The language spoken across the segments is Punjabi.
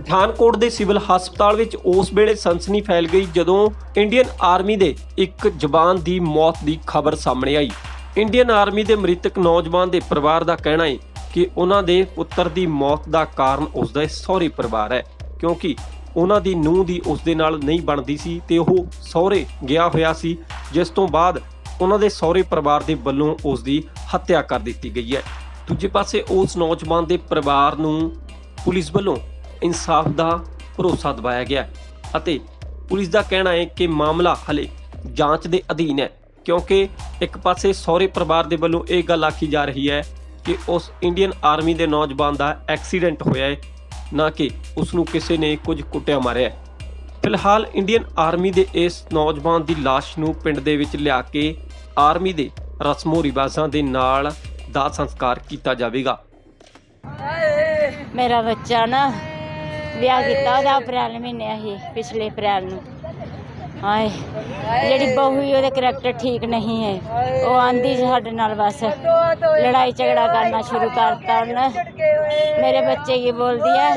ਪਠਾਨਕੋਟ ਦੇ ਸਿਵਲ ਹਸਪਤਾਲ ਵਿੱਚ ਉਸ ਵੇਲੇ ਸਨਸਨੀ ਫੈਲ ਗਈ ਜਦੋਂ ਇੰਡੀਅਨ ਆਰਮੀ ਦੇ ਇੱਕ ਜਵਾਨ ਦੀ ਮੌਤ ਦੀ ਖਬਰ ਸਾਹਮਣੇ ਆਈ। ਇੰਡੀਅਨ ਆਰਮੀ ਦੇ ਮ੍ਰਿਤਕ ਨੌਜਵਾਨ ਦੇ ਪਰਿਵਾਰ ਦਾ ਕਹਿਣਾ ਹੈ ਕਿ ਉਹਨਾਂ ਦੇ ਪੁੱਤਰ ਦੀ ਮੌਤ ਦਾ ਕਾਰਨ ਉਸ ਦਾ ਸਹੁਰੇ ਪਰਿਵਾਰ ਹੈ, ਕਿਉਂਕਿ ਉਹਨਾਂ ਦੀ ਨੂੰਹ ਦੀ ਉਸ ਦੇ ਨਾਲ ਨਹੀਂ ਬਣਦੀ ਸੀ ਤੇ ਉਹ ਸਹੁਰੇ ਗਿਆ ਹੋਇਆ ਸੀ, ਜਿਸ ਤੋਂ ਬਾਅਦ ਉਹਨਾਂ ਦੇ ਸਹੁਰੇ ਪਰਿਵਾਰ ਦੇ ਵੱਲੋਂ ਉਸ ਦੀ ਹੱਤਿਆ ਕਰ ਦਿੱਤੀ ਗਈ ਹੈ। ਦੂਜੇ ਪਾਸੇ ਉਸ ਨੌਜਵਾਨ ਦੇ ਪਰਿਵਾਰ ਨੂੰ ਪੁਲਿਸ ਵੱਲੋਂ ਇਨਸਾਫ ਦਾ ਭਰੋਸਾ ਦਿਵਾਇਆ ਗਿਆ ਅਤੇ ਪੁਲਿਸ ਦਾ ਕਹਿਣਾ ਹੈ ਕਿ ਮਾਮਲਾ ਹਲੇ ਜਾਂਚ ਦੇ ਅਧੀਨ ਹੈ ਕਿਉਂਕਿ ਇੱਕ ਪਾਸੇ ਸਹੁਰੇ ਪਰਿਵਾਰ ਦੇ ਵੱਲੋਂ ਇਹ ਗੱਲ ਆਖੀ ਜਾ ਰਹੀ ਹੈ ਕਿ ਉਸ ਇੰਡੀਅਨ ਆਰਮੀ ਦੇ ਨੌਜਵਾਨ ਦਾ ਐਕਸੀਡੈਂਟ ਹੋਇਆ ਹੈ, ਨਾ ਕਿ ਉਸ ਨੂੰ ਕਿਸੇ ਨੇ ਕੁਝ ਕੁੱਟਿਆ ਮਾਰਿਆ ਫਿਲਹਾਲ ਇੰਡੀਅਨ ਆਰਮੀ ਦੇ ਇਸ ਨੌਜਵਾਨ ਦੀ ਲਾਸ਼ ਨੂੰ ਪਿੰਡ ਦੇ ਵਿੱਚ ਲਿਆ ਕੇ ਆਰਮੀ ਦੇ ਰਸਮੋ ਰਿਵਾਜ਼ਾਂ ਦੇ ਨਾਲ ਦਾ ਸੰਸਕਾਰ ਕੀਤਾ ਜਾਵੇਗਾ। ਮੇਰਾ ਬੱਚਾ ਨਾ ਵਿਆਹ ਕੀਤਾ ਉਹਦਾ ਅਪ੍ਰੈਲ ਮਹੀਨੇ ਹੀ ਪਿਛਲੇ ਅਪ੍ਰੈਲ ਨੂੰ। ਹਾਏ, ਜਿਹੜੀ ਬਹੂ ਹੀ ਉਹਦੇ ਕਰੈਕਟਰ ਠੀਕ ਨਹੀਂ ਹੈ। ਉਹ ਆਂਦੀ ਸੀ ਸਾਡੇ ਨਾਲ ਬਸ, ਲੜਾਈ ਝਗੜਾ ਕਰਨਾ ਸ਼ੁਰੂ ਕਰਤਾ ਉਹਨੇ। ਮੇਰੇ ਬੱਚੇ ਕੀ ਬੋਲਦੀ ਹੈ?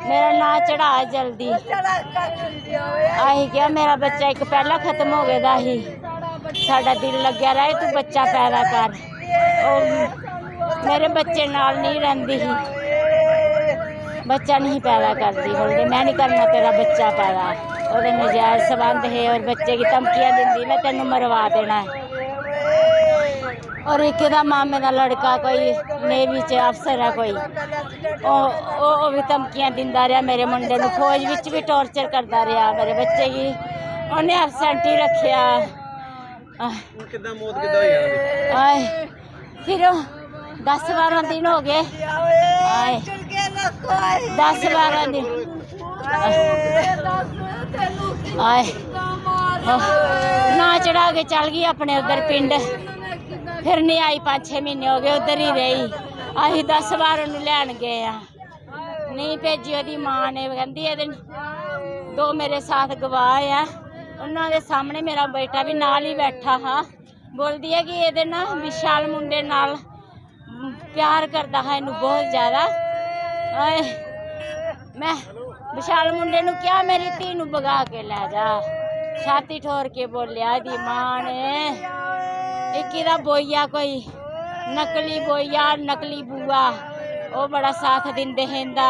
ਮੇਰਾ ਨਾਂ ਚੜਾ ਜਲਦੀ। ਆਹੀ ਕਿਹਾ, ਮੇਰਾ ਬੱਚਾ ਇੱਕ ਪਹਿਲਾਂ ਖਤਮ ਹੋ ਗਿਆ ਦਾ ਹੀ ਸਾਡਾ ਦਿਲ ਲੱਗਿਆ ਰਹੇ, ਤੂੰ ਬੱਚਾ ਪੈਦਾ ਕਰ। ਉਹ ਮੇਰੇ ਬੱਚੇ ਨਾਲ ਨਹੀਂ ਰਹਿੰਦੀ ਸੀ। बच्चा नहीं पैदा करती दी मैं नहीं करना तेरा बच्चा पैदा। और नजायज संबंध है और बच्चे की धमकियाँ दी मैं तेन मरवा देना है। और एक मामे का लड़का कोई नेवी च अफसर है कोई भी धमकियाँ दिता रहा मेरे मुंडे को फौज बिच भी टॉर्चर करता रहा मेरे बच्चे की उन्हें अबसेंट ही रखा फिर दस बारह दिन हो गए। आए 10 12 ਦਿਨ ਹੋ ਆਏ ਨਾ ਚੜਾ ਕੇ ਚੱਲ ਗਈ ਆਪਣੇ ਉਧਰ ਪਿੰਡ। ਫਿਰ ਨਹੀਂ ਆਈ 5-6 ਮਹੀਨੇ ਹੋ ਗਏ ਉਧਰ ਹੀ ਰਹੀ। ਅਸੀਂ 10 ਵਾਰ ਉਹਨੂੰ ਲੈਣ ਗਏ ਆ। ਨਹੀਂ ਭੇਜੀ ਉਹਦੀ ਮਾਂ ਨੇ, ਕਹਿੰਦੀ ਇਹਦੇ ਦੋ ਮੇਰੇ ਸਾਥ ਗਵਾਹ ਆ। ਉਹਨਾਂ ਦੇ ਸਾਹਮਣੇ ਮੇਰਾ ਬੇਟਾ ਵੀ ਨਾਲ ਹੀ ਬੈਠਾ ਹਾਂ। ਬੋਲਦੀ ਹੈ ਕਿ ਇਹਦੇ ਨਾਲ ਵਿਸ਼ਾਲ ਮੁੰਡੇ ਨਾਲ ਪਿਆਰ ਕਰਦਾ ਹੈ ਇਹਨੂੰ ਬਹੁਤ ਜ਼ਿਆਦਾ। ਆਏ ਮੈਂ ਵਿਸ਼ਾਲ ਮੁੰਡੇ ਨੂੰ ਕਿਹਾ ਮੇਰੀ ਧੀ ਨੂੰ ਭਗਾ ਕੇ ਲੈ ਜਾ ਛਾਤੀ ਠੋਰ ਕੇ ਬੋਲਿਆ ਦੀ ਮਾਂ ਨੇ ਇੱਕ ਇਹਦਾ ਬੋਈਆ ਕੋਈ ਨਕਲੀ ਬੋਈਆ ਨਕਲੀ ਬੂਆ ਉਹ ਬੜਾ ਸਾਥ ਦਿੰਦੇ ਹੈਂਦਾ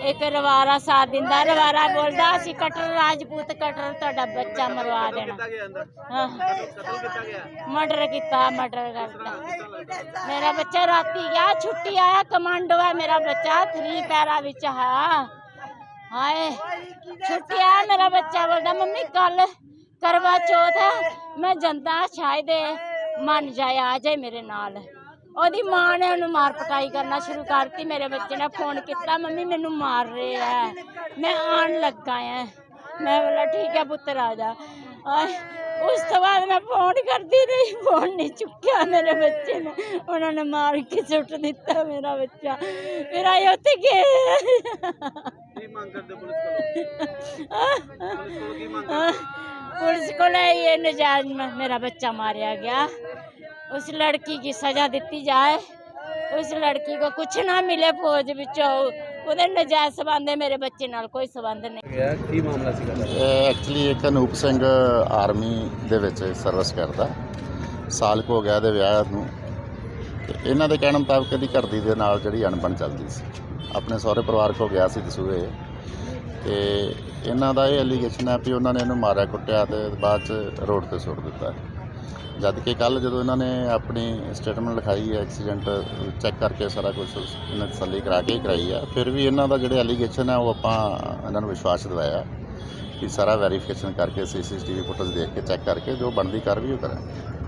ਇੱਕ ਰਵਾਰਾ ਸਾਥ ਦਿੰਦਾ ਰਵਾਰਾ ਬੋਲਦਾ ਅਸੀਂ ਕਟਰ ਰਾਜਪੂਤ ਕਟਰ ਤੁਹਾਡਾ ਬੱਚਾ ਮਰਵਾ ਦੇਣਾ। ਹਾਂ। ਮਰਡਰ ਕੀਤਾ ਮਰਡਰ ਕਰਤਾ। ਮੇਰਾ ਬੱਚਾ ਰਾਤੀ ਗਿਆ ਛੁੱਟੀ ਆਇਆ ਕਮਾਂਡੋ ਹੈ ਮੇਰਾ ਬੱਚਾ ਥਰੀ ਪੈਰਾ ਵਿੱਚ ਹੈ। ਹਾਏ ਛੁੱਟੀ ਆਇਆ ਮੇਰਾ ਬੱਚਾ ਬੋਲਦਾ ਮੰਮੀ ਕੱਲ ਕਰਵਾ ਚੌਥ ਹੈ ਮੈਂ ਜੰਦਾ ਸ਼ਾਇਦ ਮੰਨ ਜਾਏ ਆ ਜਾਏ ਮੇਰੇ ਨਾਲ। ਉਹਦੀ ਮਾਂ ਨੇ ਉਹਨੂੰ ਮਾਰ ਪਟਾਈ ਕਰਨਾ ਸ਼ੁਰੂ ਕਰਤੀ ਮੇਰੇ ਬੱਚੇ ਨੇ ਫੋਨ ਕੀਤਾ ਮੰਮੀ ਮੈਨੂੰ ਮਾਰ ਰਹੇ ਆ। ਮੈਂ ਆਣ ਲੱਗਾ ਆ। ਮੈਂ ਬੋਲਾ ਠੀਕ ਹੈ ਪੁੱਤਰ ਆ ਜਾ। ਉਸ ਤੋਂ ਬਾਅਦ ਮੈਂ ਫੋਨ ਕਰਦੀ ਰਹੀ ਫੋਨ ਨਹੀਂ ਚੁੱਕਿਆ ਮੇਰੇ ਬੱਚੇ ਨੇ। ਉਹਨਾਂ ਨੇ ਮਾਰ ਕੇ ਸੁੱਟ ਦਿੱਤਾ ਮੇਰਾ ਬੱਚਾ। ਮੇਰਾ ਇਹ ਉੱਥੇ ਗਿਆ ਕੀ ਮੰਗ ਪੁਲਿਸ ਕੋਲ? ਪੁਲਿਸ ਕੋਲ ਇਹ ਨਜਾਇਜ਼ ਮੇਰਾ ਬੱਚਾ ਮਾਰਿਆ ਗਿਆ। उस लड़की की सजा दी जाए उस लड़की को कुछ ना मिले फौज बिचों ਉਹਦੇ ਨਜਾਇਜ਼ ਸੰਬੰਧ ਹੈ ਮੇਰੇ ਬੱਚੇ ਨਾਲ ਕੋਈ ਸੰਬੰਧ ਨਹੀਂ ਗਿਆ ਕੀ ਮਾਮਲਾ ਸੀਗਾ ਇਹ ਐਕਚੁਅਲੀ ਇੱਕ ਅਨੂਪ ਸਿੰਘ ਆਰਮੀ ਦੇ ਵਿੱਚ ਸਰਵਿਸ ਕਰਦਾ ਸਾਲ ਕੁ ਹੋ ਗਿਆ ਇਹਦੇ ਵਿਆਹ ਨੂੰ ਤੇ ਇਹਨਾਂ ਦੇ ਕਹਿਣ ਮੁਤਾਬਕ ਇਹਦੀ ਘਰ ਦੀ ਦੇ ਨਾਲ ਜਿਹੜੀ ਅਣਬਣ ਚੱਲਦੀ ਸੀ ਆਪਣੇ ਸਹੁਰੇ ਪਰਿਵਾਰ ਕੋ ਗਿਆ ਸੀ ਦਸੂਏ ਤੇ ਇਹਨਾਂ ਦਾ ਇਹ ਐਲੀਗੇਸ਼ਨ ਹੈ ਵੀ ਉਹਨਾਂ ਨੇ ਇਹਨੂੰ ਮਾਰਿਆ ਕੁੱਟਿਆ ਤੇ ਬਾਅਦ ਚ ਰੋਡ ਤੇ ਸੁੱਟ ਦਿੱਤਾ ਜਦ ਕਿ ਕੱਲ ਜਦੋਂ ਇਹਨਾਂ ਨੇ ਆਪਣੀ ਸਟੇਟਮੈਂਟ ਲਿਖਾਈ ਹੈ ਐਕਸੀਡੈਂਟ ਚੈੱਕ ਕਰਕੇ ਸਾਰਾ ਕੁਝ ਇਹਨਾਂ ਤਸੱਲੀ ਕਰਾ ਕੇ ਕਰਾਈ ਆ। ਫਿਰ ਵੀ ਇਹਨਾਂ ਦਾ ਜਿਹੜੇ ਐਲੀਗੇਸ਼ਨ ਹੈ ਉਹ ਆਪਾਂ ਇਹਨਾਂ ਨੂੰ ਵਿਸ਼ਵਾਸ ਦਿਵਾਇਆ ਕਿ ਸਾਰਾ ਵੈਰੀਫਿਕੇਸ਼ਨ ਕਰਕੇ ਸੀਸੀਟੀਵੀ ਫੁਟੇਜ ਦੇਖ ਕੇ ਚੈੱਕ ਕਰਕੇ ਜੋ ਬਣਦੀ ਕਾਰਵਾਈ ਉਹ ਕਰਾਂਗੇ।